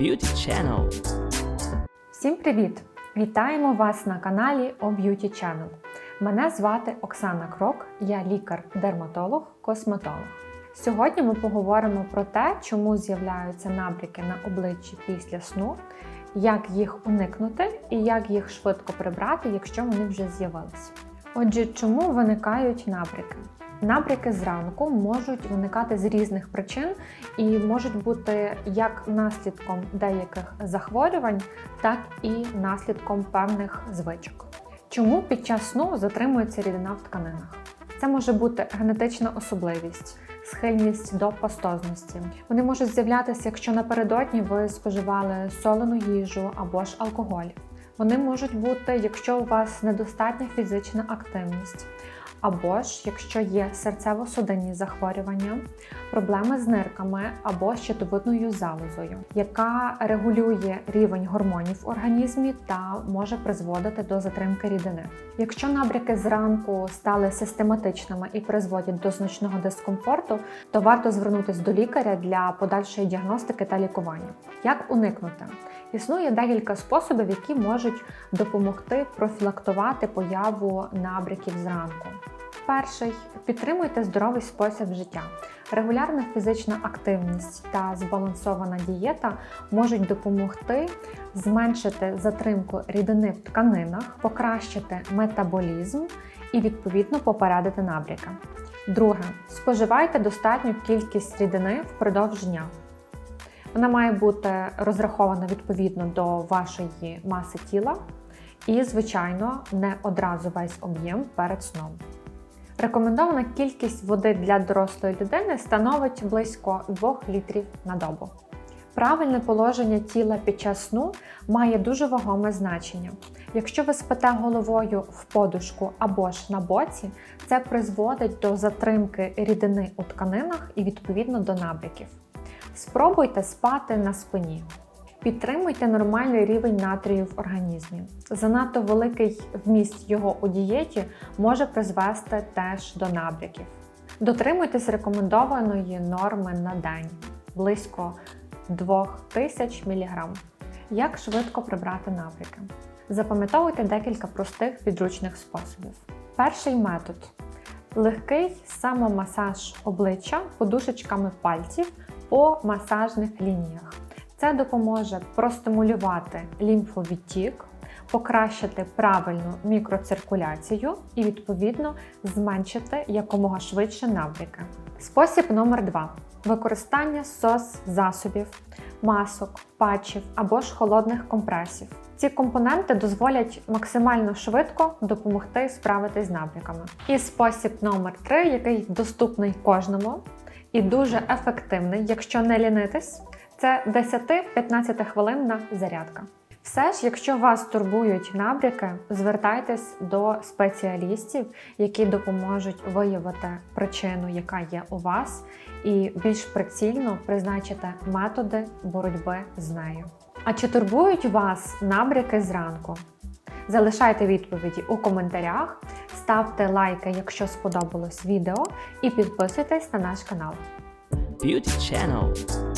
Beauty Channel. Всім привіт! Вітаємо вас на каналі O Beauty Channel. Мене звати Оксана Крок, я лікар-дерматолог, косметолог. Сьогодні ми поговоримо про те, чому з'являються набряки на обличчі після сну, як їх уникнути і як їх швидко прибрати, якщо вони вже з'явились. Отже, чому виникають набряки? Набряки зранку можуть виникати з різних причин і можуть бути як наслідком деяких захворювань, так і наслідком певних звичок. Чому під час сну затримується рідина в тканинах? Це може бути генетична особливість, схильність до пастозності. Вони можуть з'являтися, якщо напередодні ви споживали солену їжу або ж алкоголь. Вони можуть бути, якщо у вас недостатня фізична активність, або ж якщо є серцево-судинні захворювання, проблеми з нирками або щитовидною залозою, яка регулює рівень гормонів в організмі та може призводити до затримки рідини. Якщо набряки зранку стали систематичними і призводять до значного дискомфорту, то варто звернутися до лікаря для подальшої діагностики та лікування. Як уникнути? Існує декілька способів, які можуть допомогти профілактувати появу набряків зранку. Перший підтримуйте здоровий спосіб життя. Регулярна фізична активність та збалансована дієта можуть допомогти зменшити затримку рідини в тканинах, покращити метаболізм і відповідно попередити набряки. Друге, споживайте достатню кількість рідини впродовж дня. Вона має бути розрахована відповідно до вашої маси тіла і, звичайно, не одразу весь об'єм перед сном. Рекомендована кількість води для дорослої людини становить близько 2 літрів на добу. Правильне положення тіла під час сну має дуже вагоме значення. Якщо ви спите головою в подушку або ж на боці, це призводить до затримки рідини у тканинах і відповідно до набряків. Спробуйте спати на спині. Підтримуйте нормальний рівень натрію в організмі. Занадто великий вміст його у дієті може призвести теж до набряків. Дотримуйтесь рекомендованої норми на день близько 2000 мг. Як швидко прибрати набряки? Запам'ятовуйте декілька простих підручних способів. Перший метод легкий самомасаж обличчя подушечками пальців по масажних лініях. Це допоможе простимулювати лімфовідтік, покращити правильну мікроциркуляцію і, відповідно, зменшити якомога швидше набряки. Спосіб номер 2 використання сос засобів, масок, патчів або ж холодних компресів. Ці компоненти дозволять максимально швидко допомогти справитись з набряками. І спосіб номер 3 який доступний кожному і дуже ефективний, якщо не лінитись, це 10-15 хвилинна зарядка. Все ж, якщо вас турбують набряки, звертайтесь до спеціалістів, які допоможуть виявити причину, яка є у вас, і більш прицільно призначити методи боротьби з нею. А чи турбують вас набряки зранку? Залишайте відповіді у коментарях, ставте лайки, якщо сподобалось відео, і підписуйтесь на наш канал. Beauty Channel.